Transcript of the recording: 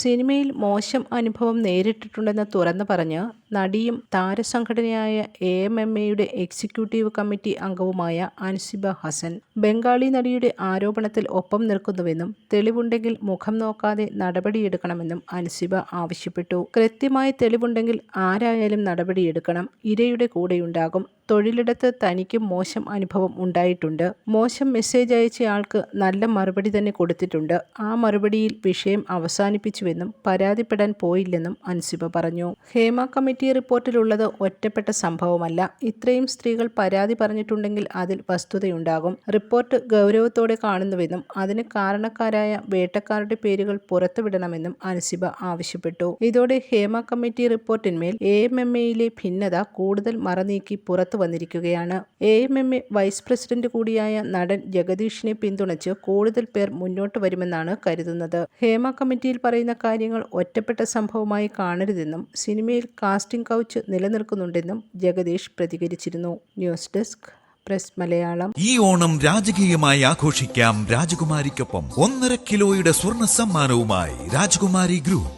സിനിമയിൽ മോശം അനുഭവം നേരിട്ടിട്ടുണ്ടെന്ന് തുറന്നു പറഞ്ഞ് നടിയും താരസംഘടനയായ എ എം എം എയുടെ എക്സിക്യൂട്ടീവ് കമ്മിറ്റി അംഗവുമായ അൻസിബ ഹസൻ. ബംഗാളി നടിയുടെ ആരോപണത്തിൽ ഒപ്പം നിൽക്കുന്നുവെന്നും തെളിവുണ്ടെങ്കിൽ മുഖം നോക്കാതെ നടപടിയെടുക്കണമെന്നും അൻസിബ ആവശ്യപ്പെട്ടു. കൃത്യമായ തെളിവുണ്ടെങ്കിൽ ആരായാലും നടപടിയെടുക്കണം. ഇരയുടെ കൂടെയുണ്ടാകും തൊഴിലിടത്ത് തനിക്ക് മോശം അനുഭവം ഉണ്ടായിട്ടുണ്ട്. മോശം മെസ്സേജ് അയച്ചയാൾക്ക് നല്ല മറുപടി തന്നെ കൊടുത്തിട്ടുണ്ട്. ആ മറുപടിയിൽ വിഷയം അവസാനിപ്പിച്ചുവെന്നും പരാതിപ്പെടാൻ പോയില്ലെന്നും അൻസിബ പറഞ്ഞു. ഹേമ കമ്മിറ്റി റിപ്പോർട്ടിലുള്ളത് ഒറ്റപ്പെട്ട സംഭവമല്ല. ഇത്രയും സ്ത്രീകൾ പരാതി പറഞ്ഞിട്ടുണ്ടെങ്കിൽ അതിൽ വസ്തുതയുണ്ടാകും. റിപ്പോർട്ട് ഗൗരവത്തോടെ കാണുന്നുവെന്നും അതിന് കാരണക്കാരായ വേട്ടക്കാരുടെ പേരുകൾ പുറത്തുവിടണമെന്നും അൻസിബ ആവശ്യപ്പെട്ടു. ഇതോടെ ഹേമ കമ്മിറ്റി റിപ്പോർട്ടിന്മേൽ എ എം എം എയിലെ ഭിന്നത കൂടുതൽ മറനീക്കി പുറത്തു വന്നിരിക്കുകയാണ്. A M M A vice president കൂടിയായ നടൻ ജഗദീഷിനെ പിന്തുണച്ച് കൂടുതൽ പേർ മുന്നോട്ട് വരുമെന്നാണ് കരുതുന്നത്. ഹേമ കമ്മിറ്റിയിൽ പറയുന്ന കാര്യങ്ങൾ ഒറ്റപ്പെട്ട സംഭവമായി കാണരുതെന്നും സിനിമയിൽ കാസ്റ്റിംഗ് കൗച്ച് നിലനിൽക്കുന്നുണ്ടെന്നും ജഗദീഷ് പ്രതികരിച്ചിരുന്നു. News desk press Malayalam. ഈ ഓണം രാജകീയമായി ആഘോഷിക്കാം രാജകുമാരിക്കൊപ്പം. ഒന്നര കിലോയുടെ സ്വർണ സമ്മാനവുമായി Rajakumari group.